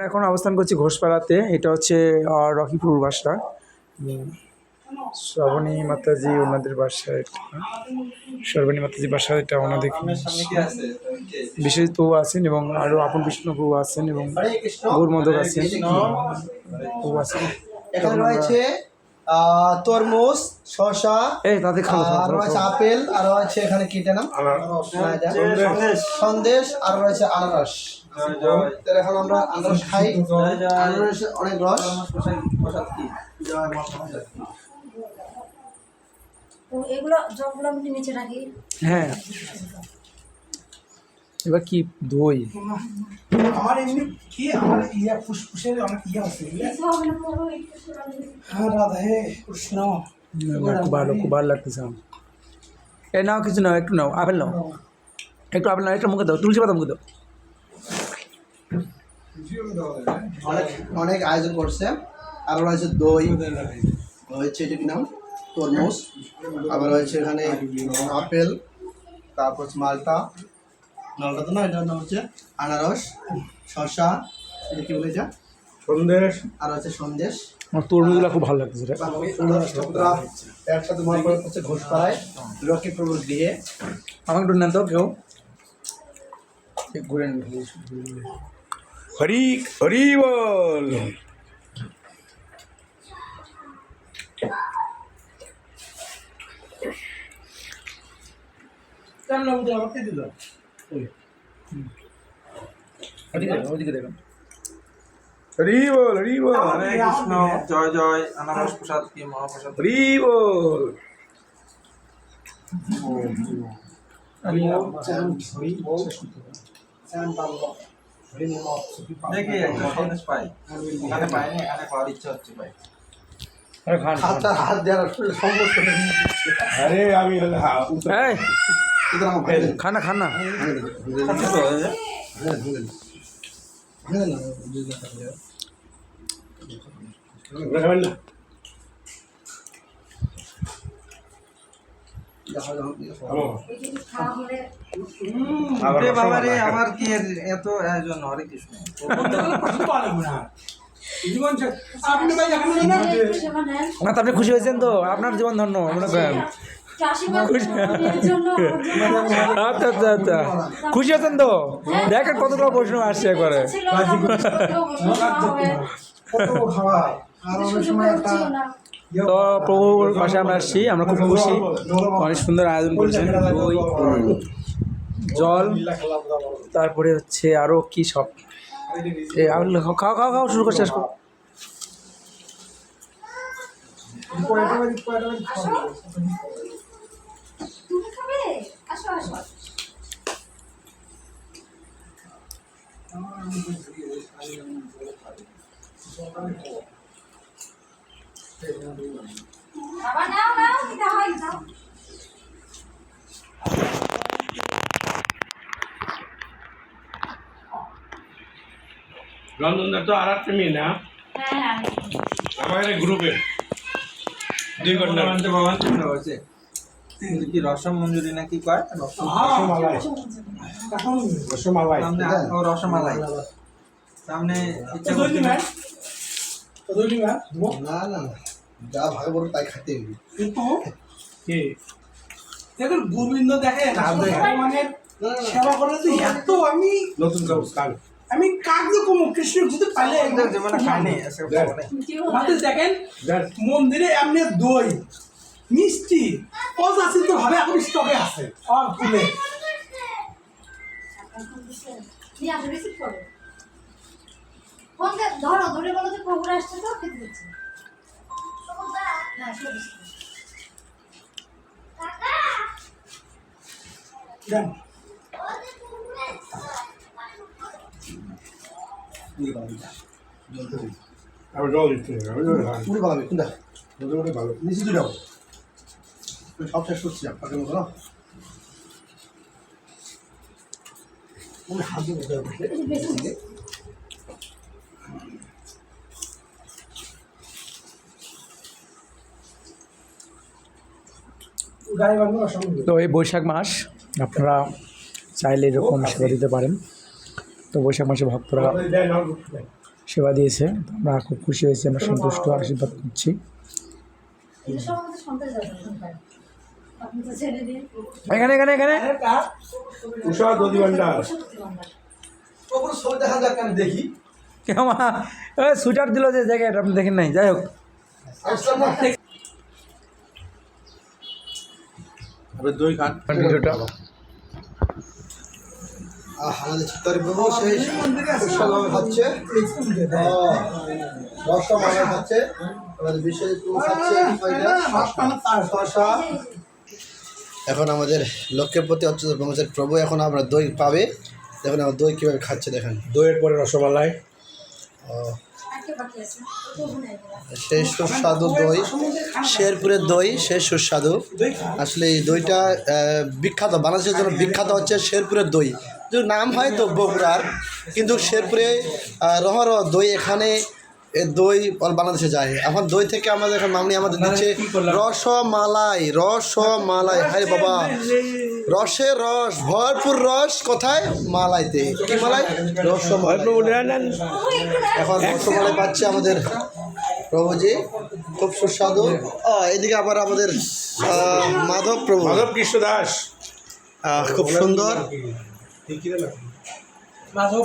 আমরা এখন অবস্থান করছি ঘোষপাড়াতে। এটা হচ্ছে রকিপুর বাসা শ্রাবণী মাতাজি ওনাদের বাসা এটা শ্রাবণী মাতাজি বাসা এটা ওনাদের। বিশেষ প্রভু আছেন এবং আরও আপন বিষ্ণু প্রভু আছেন এবং গৌরমদক আছেন। প্রভু আছেন। এখানে রয়েছে আহ, তরমুজ শসা এই তাদের আর রয়েছে আপেল আর রয়েছে এখানে কিটে নাম? হ্যাঁ, সন্দেশ। আর রয়েছে আনারস। এখন আমরা আনারস খাই। আনারসে অনেক রস। এগুলো নিচে রাখি। হ্যাঁ। এবার কি দই? আমার এমনি কি? আমার ইয়া ফুসফুসের অনেক ইয়া আছে। হ্যাঁ রাধা হে কৃষ্ণ খুব ভালো খুব ভালো লাগতেছে আমার। এই নাও কিছু নাও একটু নাও আপেল নাও। একটু আপেল নাও একটু মুখে দাও তুলসী পাতা মুখে দাও। অনেক অনেক আয়োজন করছে। আর রয়েছে দই রয়েছে এটা কি নাম তরমুজ। আবার রয়েছে এখানে আপেল তারপর হচ্ছে মালটা। মালটা তো না এটার নাম হচ্ছে আনারস শসা এটা কি বলে এটা? সন্দেশ। আর হচ্ছে সন্দেশ। আমার তরমুজগুলো খুব ভালো লাগছে রে। একসাথে মনে করে হচ্ছে ঘোষপাড়ায় রকি প্রভুর গৃহে আমাকে একটু নেন তো কেউ। ঘুরে হরি হরি বল। আমাকে দিল। ওদিকে দেখো, ওদিকে দেখো হরি বল হরি বল হরে কৃষ্ণ। জয় জয়। আনারস প্রসাদ কি মহাপ্রসাদ? হরি বল দেখি একটা সন্দেশ পাই। ওখানে পাইনি এখানে পাওয়ার ইচ্ছা হচ্ছে ভাই আরে আমি আমার খানা হলে রে বাবা রে আমার কি এত আয়োজন? হরে কৃষ্ণ। আপনি খুশি হয়েছেন তো? আপনার জীবন ধন্য মনে ওর জন্য আচ্ছা আচ্ছা আচ্ছা। খুশি হয়েছেন তো? দেখেন কতগুলো প্রশ্ন আসছে একবারে। খাওয়া খাওয়া হয়? তো প্রভুর পাশে আমরা আসছি আমরা খুব খুশি। অনেক সুন্দর আয়োজন করেছেন। দই জল তারপরে হচ্ছে আরও কি সব? এ আপনি খাও খাও খাও শুরু করে শেষ করো। বাবা নাও নাও দিতে হয় নাও রঞ্জনদার তো আর একটা মেয়ে না? হ্যাঁ আমি। গ্রুপে দুই ঘণ্টা ভগবান তো হয়েছে কি রসম মঞ্জুরি না কি কয় রসমালাই। এখন রসমালাই। ও রসমালাই। সামনে ইচ্ছা দই করছে না? না না যা ভাগে বড় তাই খাইতে হবে। কিন্তু কি? দেখুন গোবিন্দ দেখেন মানে সেবা করে যে এত আমি নতুন কাল আমি কাক কম কৃষ্ণ যদি পাইলে আমাদের জীবনে খাইনি এসে খাব না। মাতে দেখেন মন্দিরে এমনি দই। মিষ্টি। পঁচাশি তো ভাবে এখন স্টকে আছে। সব ফুলে ধরো ধরে বলো যে প্রভুরা আসছে তো খেতে দিচ্ছে আমি জল পুরি ভালো। মোটামুটি ভালো সব শেষ করছি মতো না? হাত দিয়ে অসম্ভব তো এই বৈশাখ মাস আপনারা চাইলে এরকম সেবা দিতে পারেন। তো বৈশাখ মাসে ভক্তরা সেবা দিয়েছে। আমরা খুব খুশি হয়েছি আমরা সন্তুষ্ট আশীর্বাদ করছি। এখানে এখানে এখানে উষা দধি ভান্ডার ছবি দেখা যাক আমি দেখি কেমন সুইটার দিল যে জায়গাটা আপনি দেখেন নাই যাই হোক আসলাম না দই খান ভিডিওটা আমাদের চিত্তরি প্রভু সেই সুস্বাদুভাবে খাচ্ছে আমাদের বিশেষ প্রভু খাচ্ছে শশা। এখন আমাদের লক্ষ্যের প্রতি অচ্যুত ব্রহ্মচারী প্রভু এখন আমরা দই পাবে। দেখুন আমার দই কীভাবে খাচ্ছে দেখেন। দইয়ের পরে রসমালাই। সেই সুস্বাদু দই শেরপুরের দই সেই সুস্বাদু। আসলে এই দইটা বিখ্যাত বাংলাদেশের জন্য বিখ্যাত হচ্ছে শেরপুরের দই। নাম হয় তো বগুড়ার কিন্তু শেরপুরে রহর দই এখানে এ দই বাংলাদেশে যায়। এখন দই থেকে আমাদের এখন মামনি আমাদের দিচ্ছে রসমালাই রসমালাই। হায় বাবা। রসের রস ভরপুর রস কোথায়? মালাইতে। কি মালাই? রসমালাই। এখন রসমালাই পাচ্ছে আমাদের প্রভুজি। খুব সুস্বাদু। এদিকে আবার আমাদের মাধব প্রভু। মাধব কৃষ্ণ দাস। খুব সুন্দর। মাধব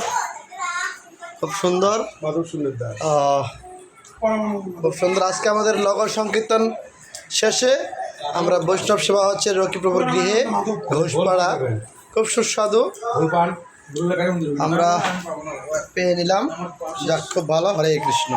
খুব সুন্দর। খুব সুন্দর। আজকে আমাদের লগর সংকীর্তন শেষে আমরা বৈষ্ণব সেবা হচ্ছে রকিপ্রভুর গৃহে ঘোষপাড়া। খুব সুস্বাদু। আমরা পেয়ে নিলাম। যাক খুব ভালো। হরে কৃষ্ণ।